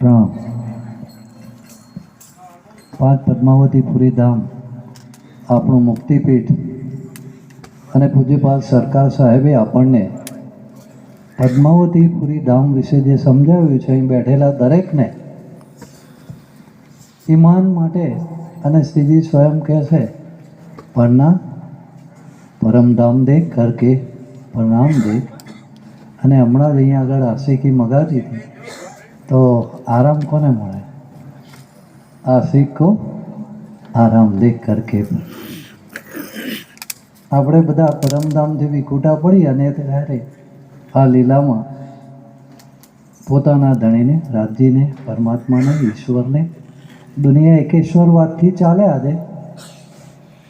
પ્રણામ પાંચ પદ્માવતીપુરી ધામ, આપણું મુક્તિપીઠ અને પૂજ્યપાલ સરકાર સાહેબે આપણને પદ્માવતીપુરી ધામ વિશે જે સમજાવ્યું છે, અહીં બેઠેલા દરેકને, ઈમાન માટે અને શ્રીજી સ્વયં કહે છે પરના પરમધામ દે કરકે પ્રણામ દે. અને હમણાં જ અહીંયા આગળ આશિકી મગાતી હતી તો આરામ કોને મળે? આ શીખો આરામ દેખ કરકે. આપણે બધા પરમધામથી વિકુટા પડી અને ત્યારે આ લીલામાં પોતાના ધણીને રાજજીને પરમાત્માને, ઈશ્વરને દુનિયા એકેશ્વરવાદથી ચાલે આજે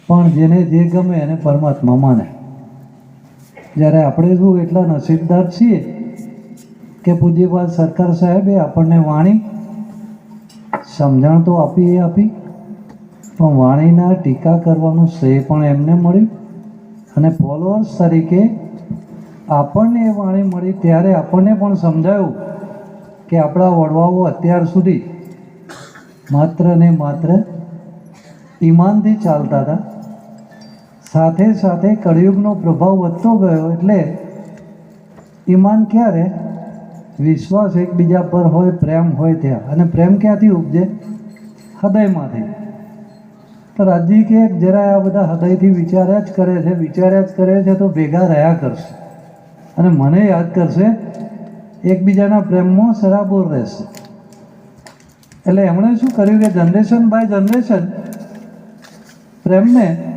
પણ જેને જે ગમે એને પરમાત્મા માને. જ્યારે આપણે શું એટલા નસીબદાર છીએ કે પૂજ્યપાલ સરકાર સાહેબે આપણને વાણી સમજણ તો આપી એ આપી, પણ વાણીના ટીકા કરવાનું શ્રેય પણ એમને મળ્યું. અને ફોલોઅર્સ તરીકે આપણને એ વાણી મળી ત્યારે આપણને પણ સમજાયું કે આપણા વડવાઓ અત્યાર સુધી માત્ર ને માત્ર ઈમાનથી ચાલતા હતા. સાથે સાથે કળિયુગનો પ્રભાવ વધતો ગયો એટલે ઈમાન ક્યારે? વિશ્વાસ એકબીજા પર હોય, પ્રેમ હોય ત્યાં. અને પ્રેમ ક્યાંથી ઉપજે? હૃદયમાંથી. તો રાજી કે જરા આ બધા હૃદયથી વિચાર્યા જ કરે છે, વિચાર્યા જ કરે છે, તો ભેગા રહ્યા કરશે. અને મને યાદ કરશે, એકબીજાના પ્રેમમાં સરાબોર રહેશે. એટલે એમણે શું કર્યું કે જનરેશન બાય જનરેશન પ્રેમને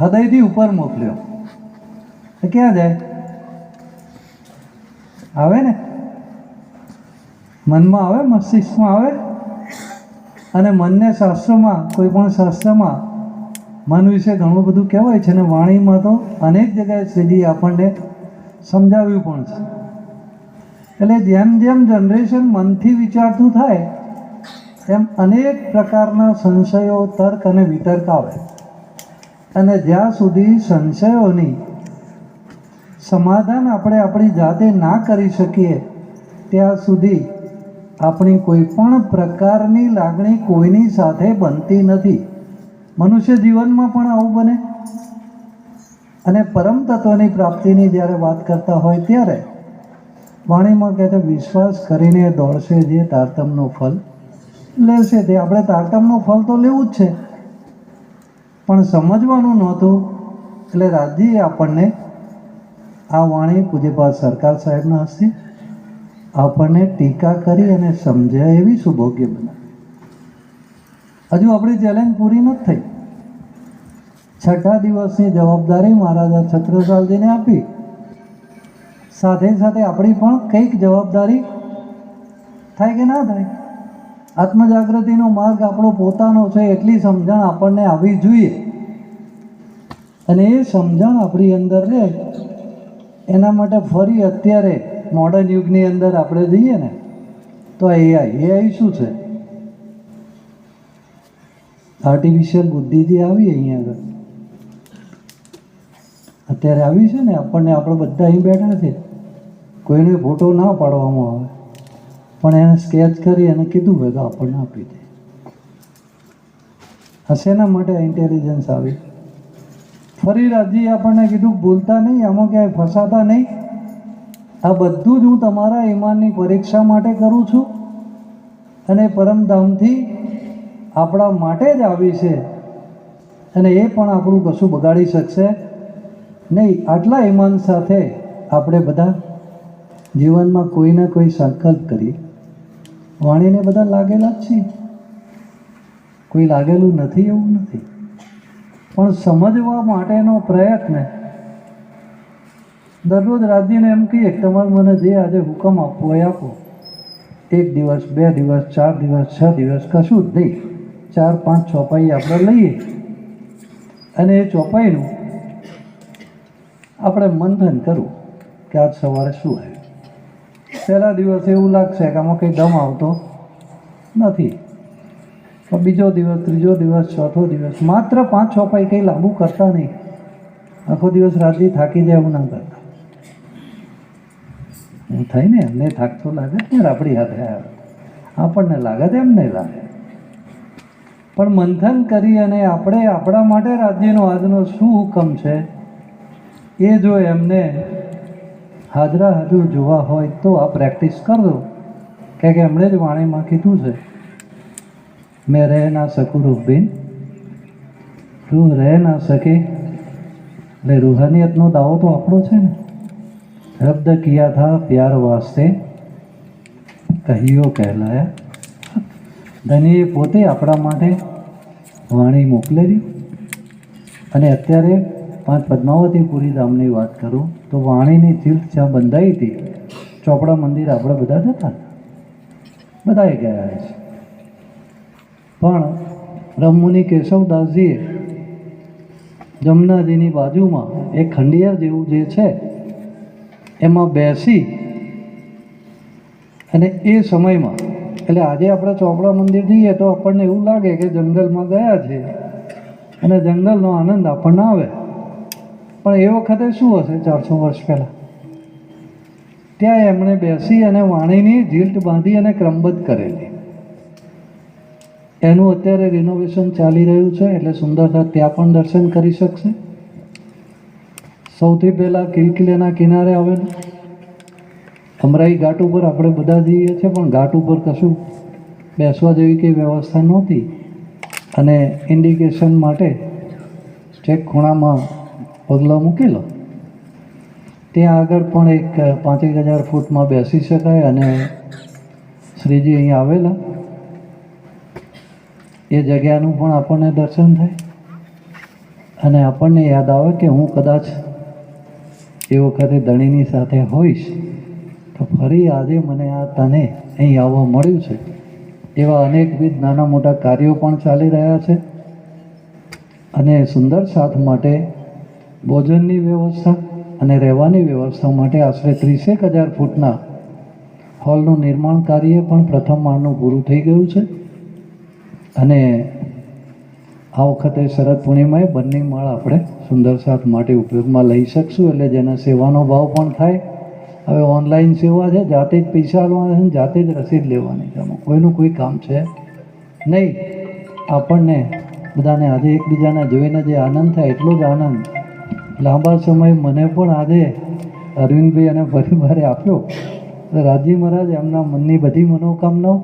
હૃદયથી ઉપર મોકલ્યો. ક્યાં જાય? આવે ને? મનમાં આવે, મસ્તિષ્કમાં આવે અને મનને શાસ્ત્રમાં, કોઈ પણ શાસ્ત્રમાં મન વિશે ઘણું બધું કહેવાય છે અને વાણીમાં તો અનેક જગ્યાએ શ્રીજી આપણને સમજાવ્યું પણ છે. એટલે જેમ જેમ જનરેશન મનથી વિચારતું થાય, એમ અનેક પ્રકારના સંશયો, તર્ક અને વિતર્ક આવે. અને જ્યાં સુધી સંશયોની સમાધાન આપણે આપણી જાતે ના કરી શકીએ, ત્યાં સુધી આપણી કોઈ પણ પ્રકારની લાગણી કોઈની સાથે બનતી નથી. મનુષ્ય જીવનમાં પણ આવું બને. અને પરમ તત્વની પ્રાપ્તિની જ્યારે વાત કરતા હોય ત્યારે વાણીમાં કહે છે, વિશ્વાસ કરીને દોડશે જે તારતમનું ફલ લેશે. તે આપણે તારતમનું ફલ તો લેવું જ છે. પણ સમજવાનું નહોતું. એટલે રાજજીએ આપણને આ વાણી પૂજ્યપાદ સરકાર સાહેબના હસ્તે આપણને ટીકા કરી અને સમજાય એવી સુભોગ્ય બનાવી. હજુ આપણી ચેલેન્જ પૂરી નથી થઈ. છઠ્ઠા દિવસની જવાબદારી મહારાજા છત્રસાલજીને આપી. સાથે સાથે આપણી પણ કંઈક જવાબદારી થાય કે ના થાય? આત્મજાગૃતિનો માર્ગ આપણો પોતાનો છે એટલી સમજણ આપણને આવવી જોઈએ. અને એ સમજણ આપણી અંદર રહે. એના માટે ફરી અત્યારે મોડર્ન યુગની અંદર આપણે જઈએ ને, તો એઆઈ એઆઈ શું છે? આર્ટિફિશિયલ બુદ્ધિ જે આવી અહીંયા આગળ. અત્યારે આવી છે ને, આપણને આપણે બધા અહીં બેઠા છે કોઈને ફોટો ના પાડવામાં આવે. પણ એને સ્કેચ કરી અને કીધું હોય તો આપણને આપી દે. હશેના શેના માટે ઇન્ટેલિજન્સ આવી? ફરી રાજી આપણને કીધું, ભૂલતા નહીં, આમાં ક્યાંય ફસાતા નહીં. આ બધું જ હું તમારા ઈમાનની પરીક્ષા માટે કરું છું. અને પરમધામથી આપણા માટે જ આવી છે. અને એ પણ આપણું કશું બગાડી શકશે નહીં. આટલા ઈમાન સાથે આપણે બધા જીવનમાં કોઈને કોઈ સંકલ્પ કરીએ. વાણીને બધા લાગેલા જ છીએ. કોઈ લાગેલું નથી એવું નથી. પણ સમજવા માટેનો પ્રયત્ન દરરોજ રાજ્યને એમ કહીએ કે તમારે મને જે આજે હુકમ આપવો એ આપો. એક દિવસ, બે દિવસ, ચાર દિવસ, છ દિવસ, કશું જ નહીં. ચાર, પાંચ ચોપાઈ આપણે લઈએ. અને એ ચોપાઈનું આપણે મંથન કરવું કે આજ સવારે શું આવ્યું. પહેલા દિવસે એવું લાગશે કે આમાં કંઈ દમ આવતો નથી. પણ બીજો દિવસ, ત્રીજો દિવસ, ચોથો દિવસ, માત્ર પાંચ ચોપાઈ કંઈ લાંબુ કરતા નહીં. આખો દિવસ રાત્રિ થાકી જાય એવું ના કરતા. હું થઈને એમને થાકતો લાગે ને આપણી હાથે આવે આપણને લાગે તેમ નહીં લાગે. પણ મંથન કરી અને આપણે આપણા માટે રાજ્યનો આજનો શું હુકમ છે? એ જો એમને હાજરા હજુ જોવા હોય તો આ પ્રેક્ટિસ કરજો કે એમણે જ વાણીમાં કીધું છે, મેં રહે ના શકું રૂબીન તું રહે ના શકે એટલે રૂહાનિયતનો દાવો તો આપણો છે ને? રબ્દ કિયા થા પ્યાર વાસ્તે કહીઓ કહેલાયા ધનીએ પોતે આપણા માટે વાણી મોકલેલી અને અત્યારે પાંચ પદ્માવતીપુરી ધામની વાત કરું તો વાણીની ચીલ્ટ જ્યાં બંધાઈ હતી, ચોપડા મંદિર આપણે બધા જતા બધાએ ગયા છે. પણ બ્રહ્મુનિ કેશવદાસજીએ જમનાજીની બાજુમાં એક ખંડિયાર જેવું જે છે એમાં બેસી અને એ સમયમાં, એટલે આજે આપણે ચોપડા મંદિર જઈએ તો આપણને એવું લાગે કે જંગલમાં ગયા છે અને જંગલનો આનંદ આપણને આવે. પણ એ વખતે શું હશે ચારસો વર્ષ પહેલાં? ત્યાં એમણે બેસી અને વાણીની જીલ્ટ બાંધી અને ક્રમબદ્ધ કરેલી. એનું અત્યારે રિનોવેશન ચાલી રહ્યું છે, એટલે સુંદરતા ત્યાં પણ દર્શન કરી શકશે. સૌથી પહેલાં કિલકિલેના કિનારે આવેલ. અમરાઈ ઘાટ ઉપર આપણે બધા જઈએ છીએ, પણ ઘાટ ઉપર કશું બેસવા જેવી કંઈ વ્યવસ્થા નહોતી. અને ઇન્ડિકેશન માટે ચેક ખૂણામાં પગલાં મૂકેલો. ત્યાં આગળ પણ એક પાંચેક હજાર ફૂટમાં બેસી શકાય અને શ્રીજી અહીં આવેલા. એ જગ્યાનું પણ આપણને દર્શન થાય. અને આપણને યાદ આવે કે હું કદાચ એ વખતે ધણીની સાથે હોઈશ, તો ફરી આજે મને આ તને અહીં આવવા મળ્યું છે. એવા અનેકવિધ નાના મોટા કાર્યો પણ ચાલી રહ્યા છે અને સુંદર સાથ માટે, ભોજનની વ્યવસ્થા અને રહેવાની વ્યવસ્થા માટે આશરે ત્રીસેક હજાર ફૂટના હોલનું નિર્માણ કાર્ય પણ પ્રથમ માળનું પૂરું થઈ ગયું છે. અને આ વખતે શરદ પૂર્ણિમાએ બંને માળ આપણે સુંદર સાથ માટે ઉપયોગમાં લઈ શકશું એટલે જેના સેવાનો ભાવ પણ થાય. હવે ઓનલાઈન સેવા છે, જાતે જ પૈસા લેવાના છે જાતે જ રસીદ લેવાની છે કોઈનું કોઈ કામ છે નહીં. આપણને બધાને આજે એકબીજાને જોઈને જે આનંદ થાય એટલો જ આનંદ. લાંબા સમય મને પણ આજે અરવિંદભાઈ અને પરિવારે આપ્યો. રાજી મહારાજ, એમના મનની બધી મનોકામનાઓ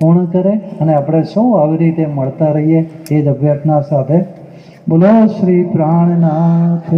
પૂર્ણ કરે અને આપણે સૌ આવી રીતે મળતા રહીએ એ જ અભ્યર્થના સાથે બોલો શ્રી પ્રાણનાથ